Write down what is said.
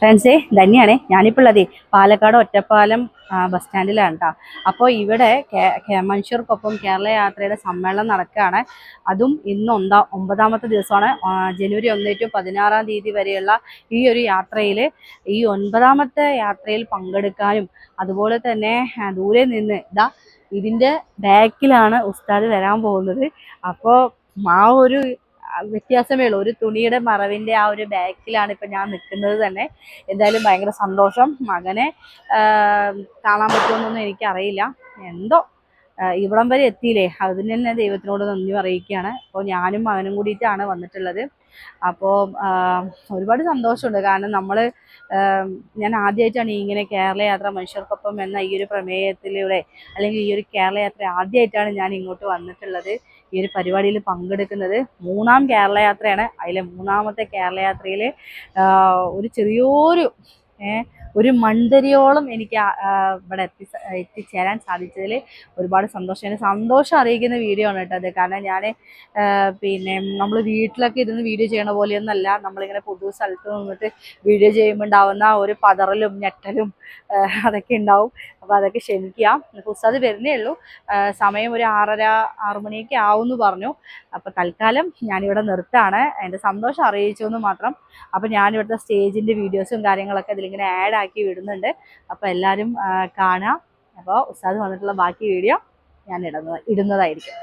ഫ്രണ്ട്സേ ധന്യാണേ ഞാനിപ്പോൾ ഉള്ളതേ പാലക്കാട് ഒറ്റപ്പാലം ബസ് സ്റ്റാൻഡിലാണ് കേട്ടോ അപ്പോൾ ഇവിടെ മനുഷ്യർക്കൊപ്പം കേരള യാത്രയുടെ സമ്മേളനം നടക്കുകയാണ്. അതും ഇന്ന് ഒന്നാം ഒമ്പതാമത്തെ ദിവസമാണ്. ജനുവരി ഒന്ന് ടു പതിനാറാം തീയതി വരെയുള്ള ഈ ഒരു യാത്രയിൽ ഈ ഒൻപതാമത്തെ യാത്രയിൽ പങ്കെടുക്കാനും അതുപോലെ തന്നെ ദൂരെ നിന്ന് ഇതാ ഇതിന്റെ ബാക്കിലാണ് ഉസ്താദ് വരാൻ പോകുന്നത്. അപ്പോൾ ആ ഒരു വ്യത്യാസമേ ഉള്ളൂ. ഒരു തുണിയുടെ മറവിന്റെ ആ ഒരു ബാക്കിലാണ് ഇപ്പം ഞാൻ നിൽക്കുന്നത് തന്നെ. എന്തായാലും ഭയങ്കര സന്തോഷം. മകനെ കാണാൻ പറ്റുമെന്നൊന്നും എനിക്കറിയില്ല. എന്തോ ഇവിടം വരെ എത്തിയില്ലേ? അതിന് തന്നെ ദൈവത്തിനോട് നന്ദി അറിയിക്കുകയാണ് അപ്പോൾ ഞാനും അവനും കൂടിയിട്ടാണ് വന്നിട്ടുള്ളത്. അപ്പോൾ ഒരുപാട് സന്തോഷമുണ്ട്. കാരണം നമ്മൾ ഞാൻ ആദ്യമായിട്ടാണ് ഇങ്ങനെ കേരള യാത്ര മനുഷ്യർക്കൊപ്പം എന്ന ഈ ഒരു പ്രമേയത്തിലൂടെ അല്ലെങ്കിൽ ഈ ഒരു കേരള യാത്ര ആദ്യമായിട്ടാണ് ഞാൻ ഇങ്ങോട്ട് വന്നിട്ടുള്ളത്. ഈ ഒരു പരിപാടിയിൽ പങ്കെടുക്കുന്നത് മൂന്നാം കേരള യാത്രയാണ്. അതിലെ മൂന്നാമത്തെ കേരള യാത്രയിൽ ഒരു ചെറിയൊരു ഏ, ഒരു മണ്ടരിയോളം എനിക്ക് ഇവിടെ എത്തി എത്തിച്ചേരാൻ സാധിച്ചതിൽ ഒരുപാട് സന്തോഷം. എന്റെ സന്തോഷം അറിയിക്കുന്ന വീഡിയോ ആണ് കേട്ടോ അത്. കാരണം ഞാൻ പിന്നെ നമ്മൾ വീട്ടിലൊക്കെ ഇരുന്ന് വീഡിയോ ചെയ്യണ പോലെയൊന്നല്ല. നമ്മളിങ്ങനെ പൊതു സ്ഥലത്ത് നിന്നിട്ട് വീഡിയോ ചെയ്യുമ്പോൾ ഉണ്ടാവുന്ന ഒരു പതറലും ഞെട്ടലും അതൊക്കെ ഉണ്ടാവും. അപ്പോൾ അതൊക്കെ ക്ഷമിക്കുക ഉസ്താദ് വരുന്നേ ഉള്ളൂ. സമയം ഒരു ആറര ആറുമണിയൊക്കെ ആവുമെന്ന് പറഞ്ഞു. അപ്പോൾ തൽക്കാലം ഞാനിവിടെ നിർത്താണ്. എന്റെ സന്തോഷം അറിയിച്ചു എന്ന് മാത്രം. അപ്പോൾ ഞാനിവിടുത്തെ സ്റ്റേജിന്റെ വീഡിയോസും കാര്യങ്ങളൊക്കെ ഇതിലിങ്ങനെ ആഡ് ആക്കി വിടുന്നുണ്ട്. അപ്പോൾ എല്ലാവരും കാണാം. അപ്പോൾ ഉസ്താദ് വന്നിട്ടുള്ള ബാക്കി വീഡിയോ ഞാൻ ഇടുന്നത് ഇടുന്നതായിരിക്കും.